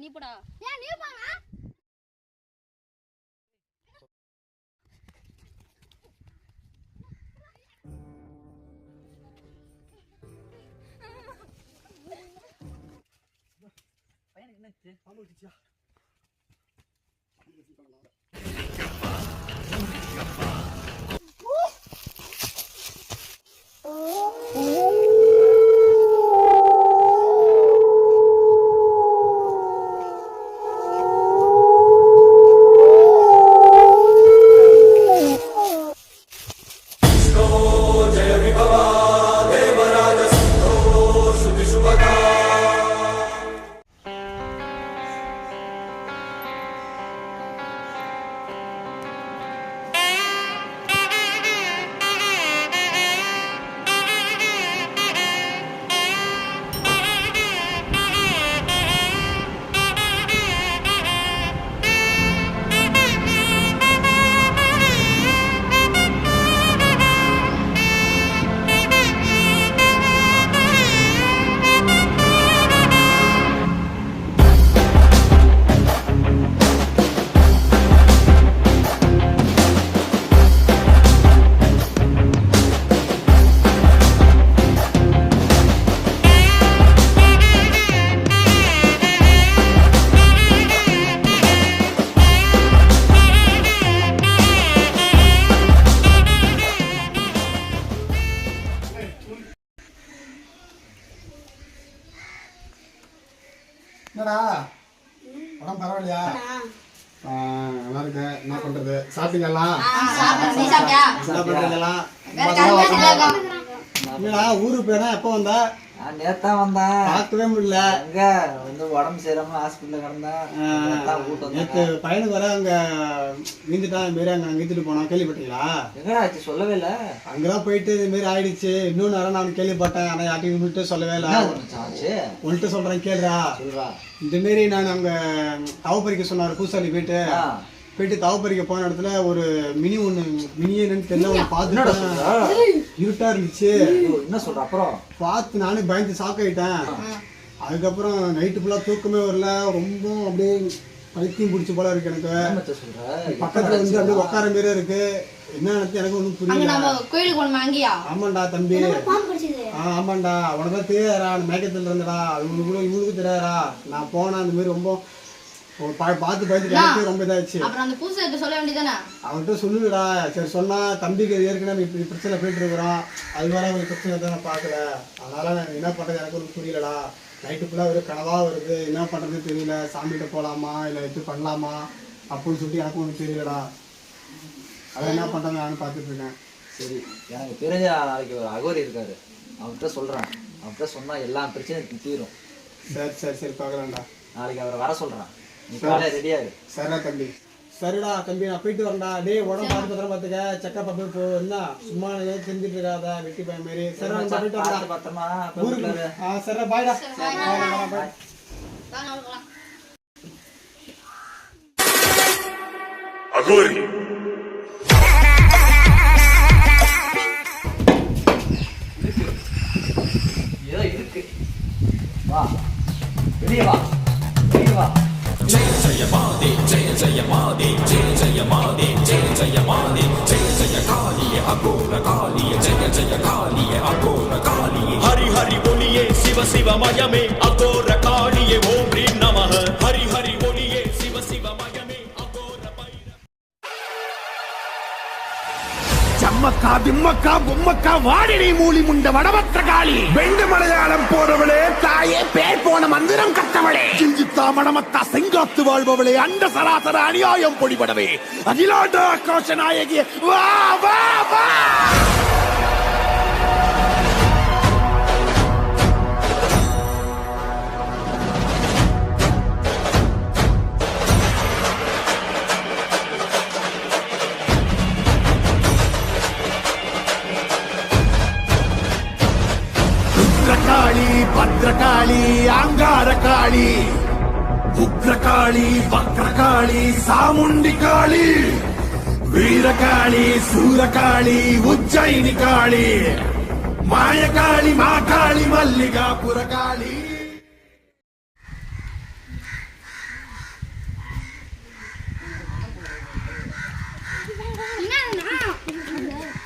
நீ போடா ஏன் நீ போனா என்னடா? உடம்பு பரவாயில்லையா? நல்லா இருக்கு. என்ன பண்றது? சாப்பிட்டீங்களா? இல்ல என்னடா ஊருக்கு போனா எப்போ வந்த? நான் நேத்தா வந்தேன். பார்க்கவே முடியல. எங்க? வந்து உடம்பு சரியாம ஹாஸ்பிட்டல்ல கிடந்தேன். நேத்தான் நேற்று பையனுக்கு வர அங்க நீந்துட்டான் மாரி அங்க நீந்துட்டு போனோம் கேள்விப்பட்டீங்களா? எங்கடா ஆச்சு சொல்லவே இல்ல. அங்கதான் போயிட்டு இது மாரி ஆயிடுச்சு. நேரம் நான் கேள்விப்பட்டேன். ஆனா யார்ட்டையும் விட்டு சொல்லவே இல்லை. உன்கிட்ட சொல்றேன் கேளுடா. சொல்றா இந்த மாரி நான் அங்க தவ பறிக்க சொன்னார் பூசாரி போயிட்டு. போயிட்டு தவ பறிக்க போன இடத்துல ஒரு மினி ஒண்ணு மினி என்னன்னு தெரியல ஒன்று சொல்ற? இருட்டா இருந்துச்சு. என்ன சொல்ற? அப்புறம்? பார்த்து நானும் பயந்து சாக்காயிட்டேன் அதுக்கப்புறம் நைட்டு ஃபுல்லாக தூக்கமே வரல. ரொம்ப அப்படியே பைத்தியம் பிடிச்ச போல இருக்கு எனக்கு. என்ன மச்சான் சொல்ற? பக்கத்துல வந்து அப்படியே உட்கார மாரியே இருக்கு. என்ன எனக்கு ஒன்றும் அங்க புரியல. ஆமாண்டா தம்பி. ஆ ஆமாண்டா. உனக்கு தான் தெரியாதா அந்த மேக்கத்தில் இருந்தடா. அது உனக்கு கூட இவனுக்கு தெரியாதா நான் போனேன். அந்த மாதிரி ரொம்ப பார்த்து பார்த்து எனக்கு ரொம்ப இதாச்சு அப்புறம் அந்த பூசை சொல்ல வேண்டியதானே அவன்கிட்ட சொல்லுடா சரி சொன்னா தம்பிக்கு ஏற்கனவே இப்படி பிரச்சனை போயிட்டு இருக்கிறோம் அது வேற ஒரு பிரச்சனை தான் பார்க்கல. அதனால என்ன பண்றது? எனக்கு ஒன்றும் புரியலடா. நைட்டு ஃபுல்லாக ஒரு கனவா வருது. என்ன பண்றதுன்னு தெரியல. சாமிகிட்ட போலாமா? இல்லை இது பண்ணலாமா? அப்படின்னு சொல்லிட்டு எனக்கு ஒன்றும் தெரியலடா. அதான் என்ன நானும் பார்த்துட்டு இருக்கேன். சரி. எனக்கு தெரிஞ்ச நாளைக்கு ஒரு அகோரி இருக்காரு. அவர்கிட்ட சொல்றேன். அவர்கிட்ட சொன்னா எல்லா பிரச்சனையும் தீரும். சரி சரி சரி பார்க்கலாம்டா. நாளைக்கு அவரை வர சொல்றேன். சரிடா தம்பி. சரிடா தம்பி நான் போயிட்டு வரேன்டா. டேய் உடம்பு பார்த்து பத்திரம் பார்த்துக்க. செக்கப் அப்போ போ. என்ன? சும்மா ஏதோ செஞ்சுட்டு இருக்காத வெட்டி பையன் மாரி. சரி நான் போயிட்டு பத்திரமா ஊருக்கு. ஆ சரிடா பாய்டா பாய் அகோரி. ஏதோ இருக்கு. வா. வெளியே வா. சிவமயமே அகோர காளியே ஓம் ரீம் நம ஹரி ஹரி ஒளியே சிவ சிவமயமே அகோர சம்மக்கா திம்மக்கா பொம்மக்கா வாடினை மூலி முண்ட வடவற்ற காளி. வெண்டு மலையாளம் போறவளே தாயே பேர் போன மந்திரம் கட்டவளே. கிஞ்சித்தா மணமத்தா செங்காத்து வாழ்பவளே அண்ட சராசர அநியாயம் பொடிபடவே. அகிலாண்ட ஆக்ரோஷ நாயகி வா வா வா. பத்ரகாளி பத்ரகாளி சாமுண்டி காளி வீரகாளி சூரகாளி உஜ்ஜயினி காளி மாயகாளி மாகாளி மல்லிகாபுர காளி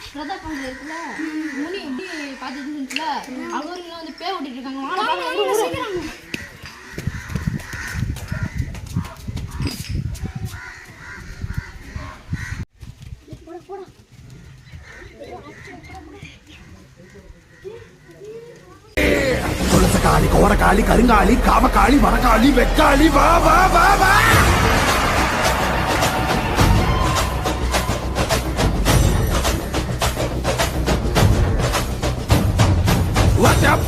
பிரதா பங்கு இருக்குல்ல முனி அவங்க வந்து பே இருக்காங்க. காளி வாங்க, வாங்க, வாங்க. கருங்காளி காமகாளி வரகாளி வெக்காளி வா வா வா வா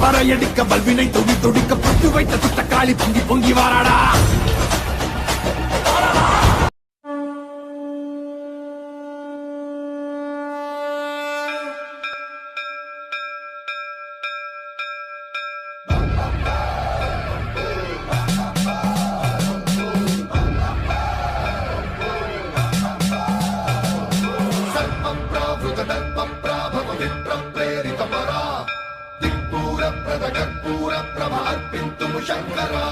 பறையடிக்க பல்வினை துடி துடிக்க பட்டு வைத்த துட்டக்காளி பொங்கி பொங்கி வாராடா कर्पूरप्रभार्पिन्तुमुशङ्करा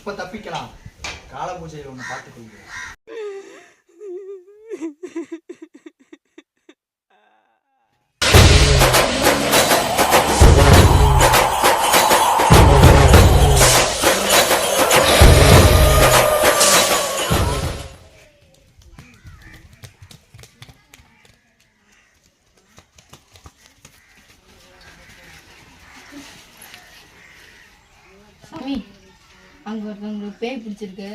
இப்ப தப்பிக்கலாம். கால பூஜையில் ஒன்று பார்த்து அங்க ஒருத்தவங்களுக்கு பேய் பிடிச்சிருக்கு.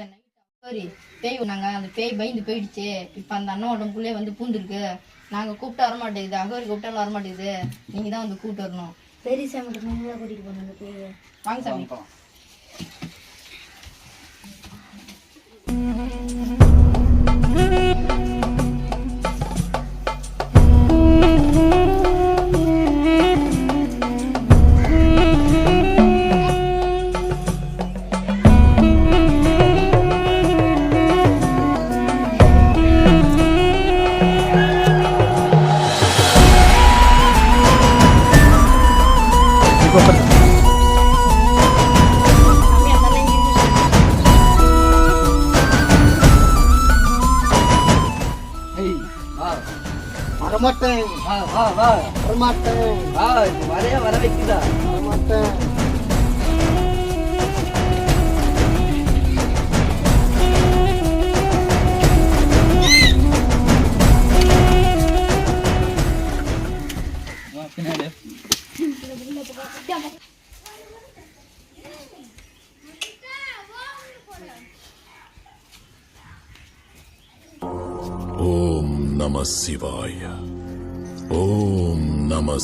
சாரி பேய் நாங்க அந்த பேய் பயந்து போயிடுச்சு. இப்ப அந்த அண்ணன் உடம்புக்குள்ளே வந்து பூந்துருக்கு. நாங்க கூப்பிட்டா வர மாட்டேங்குது. அகோரி கூப்பிட்டாலும் வர மாட்டேங்குது. நீங்க தான் வந்து கூப்பிட்டு வரணும். பெரிய சாமி நீங்களே கூட்டிட்டு போனீங்க பேய. வாங்க சாமி. வா வரமாட்டேன் வரமாட்டேன் வா இது வரைய வர வைக்குதா? வரமாட்டேன் நம சிவாய ஓம் நம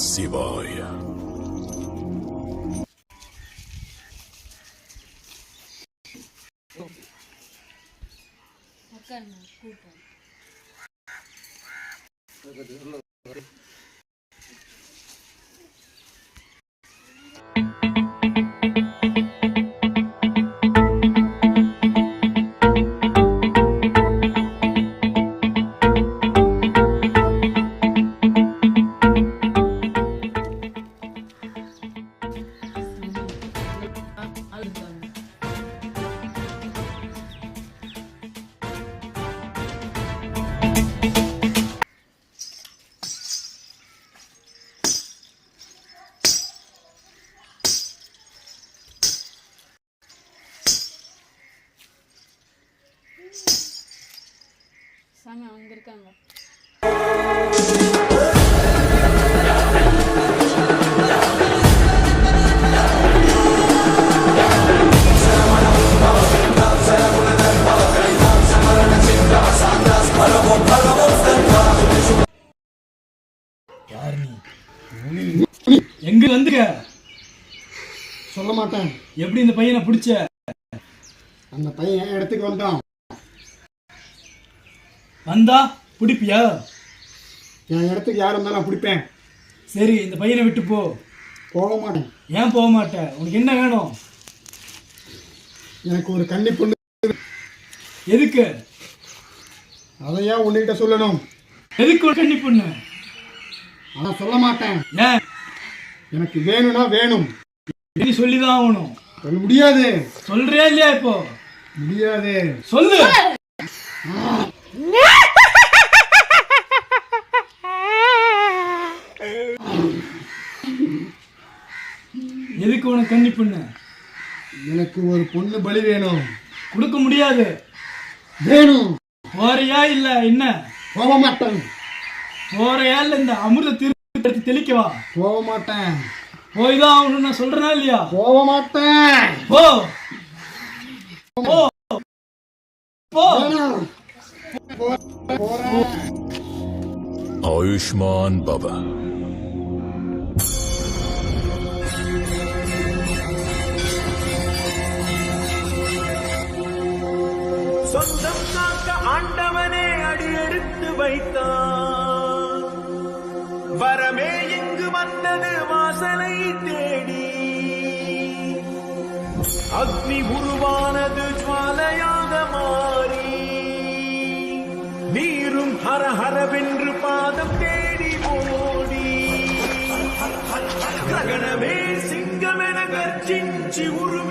பேசாமல் அவங்க எங்க வந்துக்க சொல்ல மாட்டேன். எப்படி இந்த பையனை பிடிச்ச? அந்த பையன் இடத்துக்கு வந்தான் வந்தா பிடிப்பியா? என் இடத்துக்கு யார் வந்தாலும் நான் பிடிப்பேன். சரி இந்த பையனை விட்டு போ. போக மாட்டேன். ஏன் போக மாட்டேன் உனக்கு என்ன வேணும்? எனக்கு ஒரு கன்னி பொண்ணு எதுக்கு? அதை ஏன் உன்கிட்ட சொல்லணும். எதுக்கு ஒரு கண்ணி பொண்ணு? ஆனால் சொல்ல மாட்டேன். ஏன் எனக்கு வேணும்னா வேணும். நீ சொல்லிதான் ஆகணும். சொல்ல முடியாது. சொல்றியா இல்லையா இப்போ? முடியாது. சொல்லு எதுக்கு உனக்கு கண்ணி பொண்ணு. எனக்கு ஒரு பொண்ணு பலி வேணும். கொடுக்க முடியாது. வேணும். போறியா இல்ல என்ன? போக மாட்டேன் போறியா இல்ல இந்த அமிர்த திருப்பி எடுத்து தெளிக்கவா போக மாட்டேன் போய் தான் ஆகணும் நான் சொல்றேனா இல்லையா? போக மாட்டேன் போ. போ. போ. வேணும். போ- வைத்தான். வரமே இங்கு வந்தது வாசலை தேடி. அக்னி உருவானது ஜுவாலையாக மாறி. நீரும் ஹரஹரவென்று பாதம் தேடி ஓடி. கிரகணமே சிங்கமென கர்ஜிஞ்சி உருவி